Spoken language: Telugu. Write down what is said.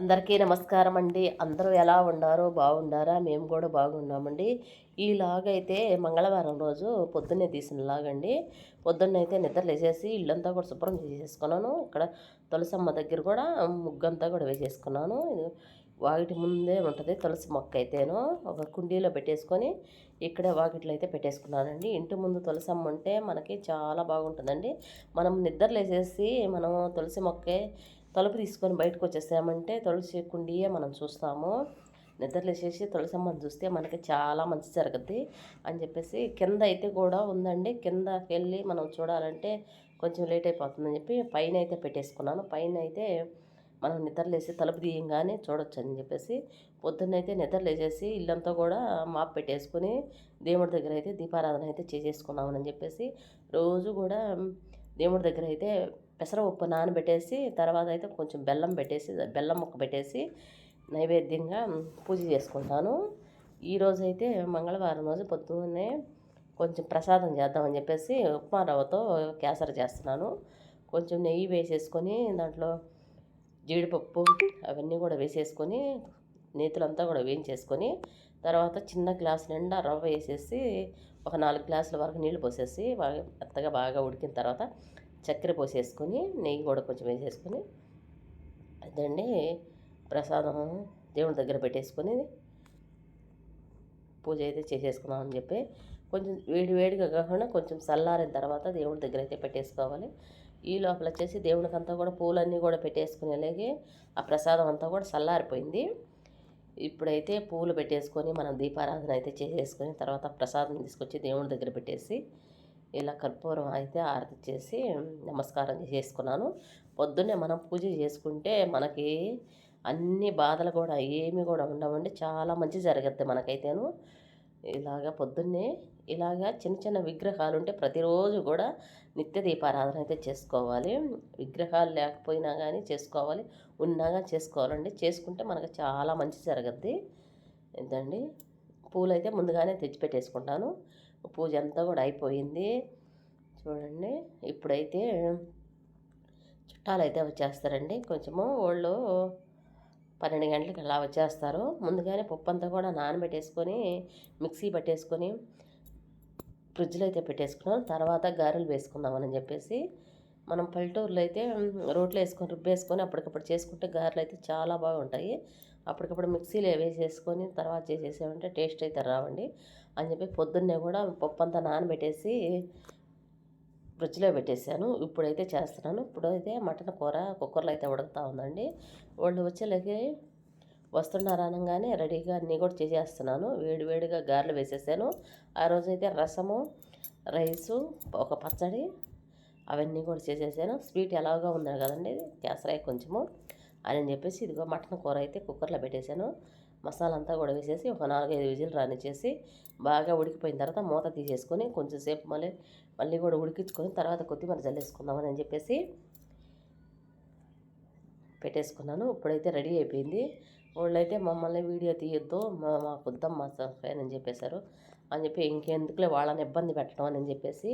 అందరికీ నమస్కారం అండి. అందరూ ఎలా ఉన్నారో బాగుండారా? మేము కూడా బాగున్నామండి. ఈలాగైతే మంగళవారం రోజు పొద్దున్నే తీసిన లాగండి. పొద్దున్నైతే నిద్ర లేచేసి ఇల్లంతా కూడా శుభ్రం చేసేసుకున్నాను. ఇక్కడ తులసమ్మ దగ్గర కూడా ముగ్గంతా కూడా వేసేసుకున్నాను. వాకిటి ముందే ఉంటుంది తులసి మొక్క అయితేను. ఒక కుండీలో పెట్టేసుకొని ఇక్కడే వాకిట్లో అయితే పెట్టేసుకున్నానండి. ఇంటి ముందు తులసమ్మ ఉంటే మనకి చాలా బాగుంటుందండి. మనం నిద్రలేసేసి మనం తులసి మొక్కే తలుపు తీసుకొని బయటకు వచ్చేసామంటే తులసి కుండీయే మనం చూస్తాము. నిద్రలేసేసి తులసమ్మని చూస్తే మనకి చాలా మంచి జరుగుద్ది అని చెప్పేసి కింద అయితే కూడా ఉందండి. కిందకి వెళ్ళి మనం చూడాలంటే కొంచెం లేట్ అయిపోతుందని చెప్పి పైన అయితే పెట్టేసుకున్నాను. పైన అయితే మనం నిద్రలేసి తలుపు తీయంగానే చూడొచ్చు అని చెప్పేసి పొద్దున్నైతే నిద్రలేసేసి ఇల్లంతా కూడా మాప్ పెట్టేసుకుని దేవుడి దగ్గర అయితే దీపారాధన అయితే చేసేసుకున్నామని చెప్పేసి రోజు కూడా దేవుడి దగ్గర అయితే పెసరపప్పు నానబెట్టేసి తర్వాత అయితే కొంచెం బెల్లం పెట్టేసి బెల్లం ముక్క పెట్టేసి నైవేద్యంగా పూజ చేసుకుంటాను. ఈరోజు అయితే మంగళవారం రోజు పొద్దున్నే కొంచెం ప్రసాదం చేద్దామని చెప్పేసి ఉప్మా రవ్వతో కేసరి చేస్తున్నాను. కొంచెం నెయ్యి వేసేసుకొని దాంట్లో జీడిపప్పు అవన్నీ కూడా వేసేసుకొని నేతులంతా కూడా వేయించేసుకొని తర్వాత చిన్న గ్లాస్ నిండా రవ్వ వేసేసి ఒక నాలుగు గ్లాసుల వరకు నీళ్ళు పోసేసి బాగా మెత్తగా బాగా ఉడికిన తర్వాత చక్కెర పోసేసుకొని నెయ్యి కూడా కొంచెం వేసేసుకొని అదండి ప్రసాదం దేవుడి దగ్గర పెట్టేసుకొని పూజ అయితే చేసేసుకున్నాం అని చెప్పి కొంచెం వేడి వేడిగా కాకుండా కొంచెం చల్లారిన తర్వాత దేవుడి దగ్గర అయితే పెట్టేసుకోవాలి. ఈ లోపల వచ్చేసి దేవుడికి అంతా కూడా పూలన్నీ కూడా పెట్టేసుకునేలాగే ఆ ప్రసాదం అంతా కూడా చల్లారిపోయింది. ఇప్పుడైతే పూలు పెట్టేసుకొని మనం దీపారాధన అయితే చేసేసుకొని తర్వాత ప్రసాదం తీసుకొచ్చి దేవుడి దగ్గర పెట్టేసి ఇలా కర్పూరం అయితే ఆరతి చేసి నమస్కారం చేసుకున్నాను. పొద్దున్నే మనం పూజ చేసుకుంటే మనకి అన్ని బాధలు కూడా ఏమి కూడా ఉండవండి. చాలా మంచి జరుగుద్ది మనకైతేను. ఇలాగ పొద్దున్నే ఇలాగా చిన్న చిన్న విగ్రహాలు ఉంటే ప్రతిరోజు కూడా నిత్య దీపారాధన అయితే చేసుకోవాలి. విగ్రహాలు లేకపోయినా కానీ చేసుకోవాలి. ఉన్నాగా చేసుకోవాలండి. చేసుకుంటే మనకు చాలా మంచి జరగద్ది. ఏంటండి పూలు అయితే ముందుగానే తెచ్చిపెట్టేసుకుంటాను. పూజ అంతా కూడా అయిపోయింది. చూడండి ఇప్పుడైతే చుట్టాలు అయితే వచ్చేస్తారండి. కొంచెము వాళ్ళు పన్నెండు గంటలకి అలా వచ్చేస్తారు. ముందుగానే పప్పు అంతా కూడా నానబెట్టేసుకొని మిక్సీ పట్టేసుకొని ఫ్రిడ్జ్లో అయితే పెట్టేసుకున్నాం. తర్వాత గారెలు వేసుకుందామని చెప్పేసి మనం పల్లెటూరులో అయితే రోట్లో వేసుకొని రుబ్బేసుకొని అప్పటికప్పుడు చేసుకుంటే గారెలు అయితే చాలా బాగుంటాయి. అప్పటికప్పుడు మిక్సీలో వేసేసుకొని తర్వాత చేసేసామంటే టేస్ట్ అయితే రావండి. అని చెప్పి పొద్దున్నే కూడా పప్పు అంతా నానబెట్టేసి ఫ్రిడ్జ్లో పెట్టేశాను. ఇప్పుడైతే చేస్తున్నాను. ఇప్పుడైతే మటన్ కూర కుక్కర్లో అయితే ఉడుకుతా ఉందండి. వాళ్ళు వచ్చేలాగే వస్తున్నారు అనగానే రెడీగా అన్నీ కూడా చేసేస్తున్నాను. వేడివేడిగా గారెలు వేసేసాను. ఆ రోజైతే రసము రైసు ఒక పచ్చడి అవన్నీ కూడా చేసేసాను. స్వీట్ ఎలాగో ఉంది కదండి కేసరాయి కొంచెము అని చెప్పేసి ఇదిగో మటన్ కూర అయితే కుక్కర్లో పెట్టేశాను. మసాలా అంతా కూడా వేసేసి ఒక నాలుగైదు విజిల్ రానిచ్చేసి బాగా ఉడికిపోయిన తర్వాత మూత తీసేసుకొని కొంచెం సేపు మళ్ళీ మళ్ళీ కూడా ఉడికించుకొని తర్వాత కొత్తిమీర జల్లేసుకుందామని చెప్పేసి పెట్టేసుకున్నాను. ఇప్పుడైతే రెడీ అయిపోయింది. వాళ్ళైతే మమ్మల్ని వీడియో తీయొద్దు మా మాకు వద్దాం మా అని చెప్పేశారు. అని చెప్పి ఇంకెందుకులే వాళ్ళని ఇబ్బంది పెట్టడం అని చెప్పేసి